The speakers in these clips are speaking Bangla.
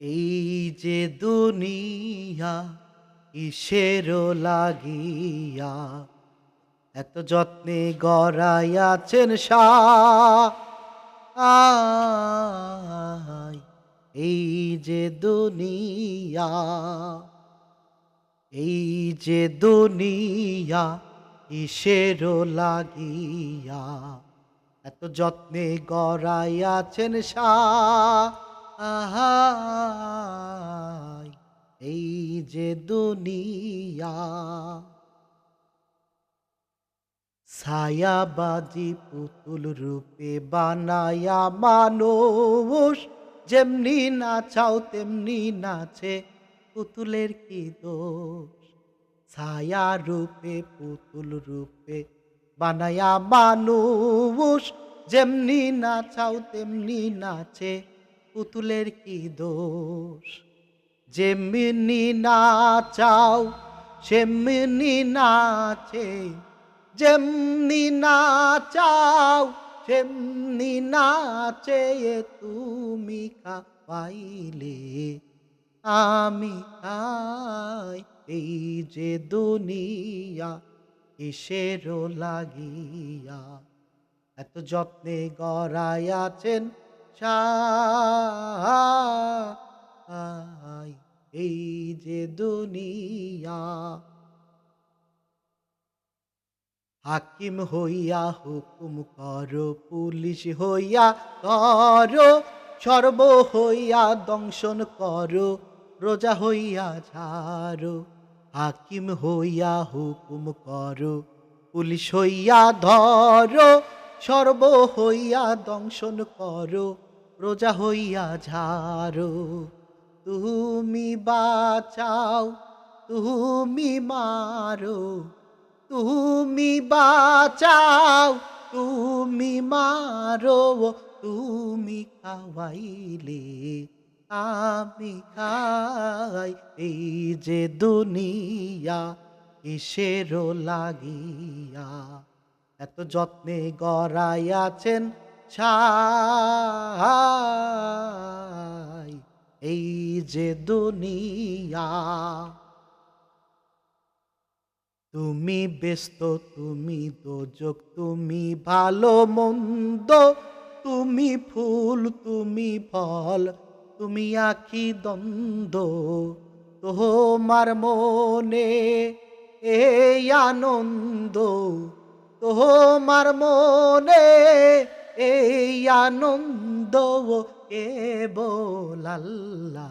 এই যে দুনিয়া কিসের লাগিয়া, এত যত্নে গড়াইয়াছেন সাই এই যে দুনিয়া এই যে দুনিয়া কিসের লাগিয়া, এত যত্নে গড়াইয়াছেন সাহাই এই যে দুনিয়া। ছায়াবাজি পুতুল রূপে বানায়া মানুষ, যেমনি নাচাও তেমনি নাচে পুতুলের কি দোষ? ছায়া রূপে পুতুল রূপে বানায়া মানুষ, যেমনি নাচাও তেমনি নাচে পুতুলের কি দোষ? যেমনি না চাও সেমনি নাচে। যেমনি না চাও সেমনি নাচে তুমি পাইলে আমি খাই এই যে দুনিয়া কিসের লাগিয়া। এত যত্নে গড়াইয়াছেন সাই এই যে দুনিয়া। হাকিম হইয়া হুকুম কর, পুলিশ হইয়া করো সর্ব হইয়া দংশন কর, রোজা হইয়া ঝাড়ো। হাকিম হইয়া হুকুম কর, পুলিশ হইয়া ধরো সর্ব হইয়া দংশন করো রোজা হইয়া ঝাড়ো। তুমি বাঁচাও, তুমি মারো, তুমি বাঁচাও, তুমি মারো, তুমি খাওয়াইলে আমি খাই। এই যে দুনিয়া কিসের লাগিয়া এত যত্নে গড়াইয়াছেন ছাই, এই যে দুনিয়া। তুমি ব্যস্ত, তুমি দোজক, তুমি ভালো মন্দ, তুমি ফুল, তুমি ফল, তুমি আখি দ্বন্দ্ব। তোমার মনে এই আনন্দ তোমার মনে এই আনন্দ কেবল বোলাল্লা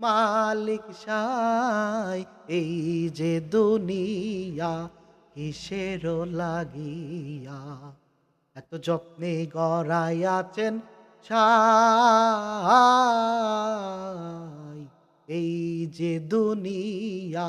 মালিক সাই, এই যে দুনিয়া কিসের লাগিয়া। এত যত্নে গড়াইয়াছেন সাই, এই যে দুনিয়া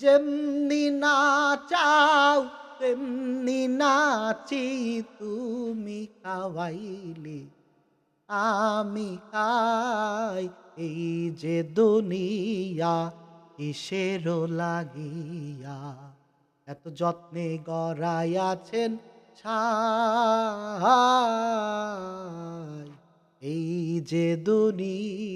যেমনি নাচাও, তেমনি নাচি তুমি খাওয়াইলে। আমি খাই এই যে দুনিয়া কিসের লাগিয়া। এত যত্নে গড়াইয়াছেন ছাই। এই যে দুনিয়া